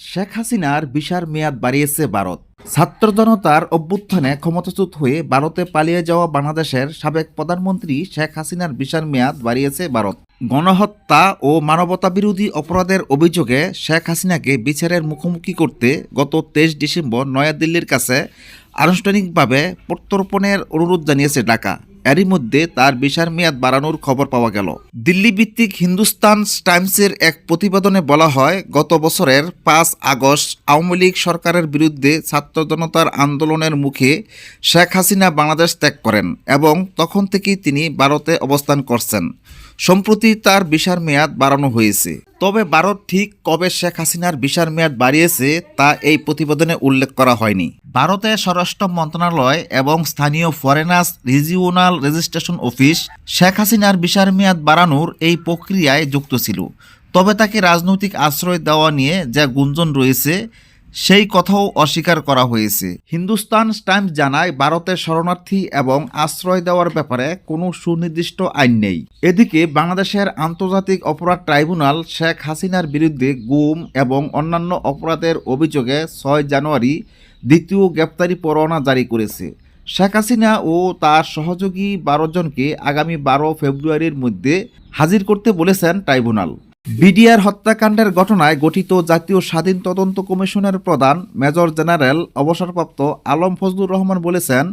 শেখ হাসিনার বিশার মেয়াদ বাড়িয়েছে ভারত। ছাত্র জনতার অভ্যুত্থানে ক্ষমতাচ্যুত হয়ে ভারতে পালিয়ে যাওয়া বাংলাদেশের সাবেক প্রধানমন্ত্রী শেখ হাসিনার বিশার মেয়াদ বাড়িয়েছে ভারত। গণহত্যা ও মানবতা বিরোধী অপরাধের অভিযোগে শেখ হাসিনাকে বিচারের মুখোমুখি করতে গত তেইশ ডিসেম্বর নয়াদিল্লির কাছে আনুষ্ঠানিকভাবে প্রত্যর্পণের অনুরোধ জানিয়েছে ঢাকা। এরই মধ্যে তার বিশার মেয়াদ বাড়ানোর খবর পাওয়া গেল। দিল্লি ভিত্তিক হিন্দুস্তান টাইমসের এক প্রতিবেদনে বলা হয়, গত বছরের পাঁচ আগস্ট আওয়ামী লীগ সরকারের বিরুদ্ধে ছাত্র জনতার আন্দোলনের মুখে শেখ হাসিনা বাংলাদেশ ত্যাগ করেন এবং তখন থেকেই তিনি ভারতে অবস্থান করছেন। সম্প্রতি তার বিশার মেয়াদ বাড়ানো হয়েছে। তবে ভারত ঠিক কবে শেখ হাসিনার বিশার মেয়াদ বাড়িয়েছে তা এই প্রতিবেদনে উল্লেখ করা হয়নি। ভারতের স্বরাষ্ট্র মন্ত্রণালয় এবং স্থানীয় foreigners regional registration office Sheikh হাসিনার বিশার মেয়াদ বাড়ানোর এই প্রক্রিয়ায় যুক্ত ছিল। তবে তাকে রাজনৈতিক আশ্রয় দেওয়া নিয়ে যা গুঞ্জন রয়েছে সেই কথাও অস্বীকার করা হয়েছে। হিন্দুস্তান টাইমস জানায়, ভারতের শরণার্থী এবং আশ্রয় দেওয়ার ব্যাপারে কোনো সুনির্দিষ্ট আইন নেই। এদিকে বাংলাদেশের আন্তর্জাতিক অপরাধ ট্রাইব্যুনাল শেখ হাসিনার বিরুদ্ধে গুম এবং অন্যান্য অপরাধের অভিযোগে ছয় জানুয়ারি দ্বিতীয় গ্রেপ্তারি পরোয়ানা জারি করেছে। শেখ হাসিনা ও তার সহযোগী বারো জনকে আগামী বারো ফেব্রুয়ারির মধ্যে হাজির করতে বলেছেন ট্রাইব্যুনাল। বিডিআর হত্যাকাণ্ডের ঘটনায় গঠিত জাতীয় স্বাধীন তদন্ত কমিশনের প্রধান মেজর জেনারেল অবসরপ্রাপ্ত আলম ফজলুর রহমান বলেছেন,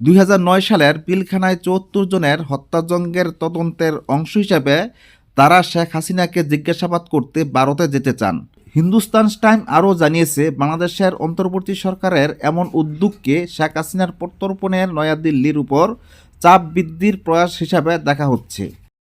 দুই নয় সালের পিলখানায় চুয়াত্তর জনের হত্যাযজ্ঞের তদন্তের অংশ হিসেবে তারা শেখ হাসিনাকে জিজ্ঞাসাবাদ করতে ভারতে যেতে চান। হিন্দুস্তান টাইম আরও জানিয়েছে, বাংলাদেশের অন্তর্বর্তী সরকারের এমন উদ্যোগকে শেখ হাসিনার প্রত্যর্পণের নয়াদিল্লির উপর চাপ বৃদ্ধির প্রয়াস হিসাবে দেখা হচ্ছে।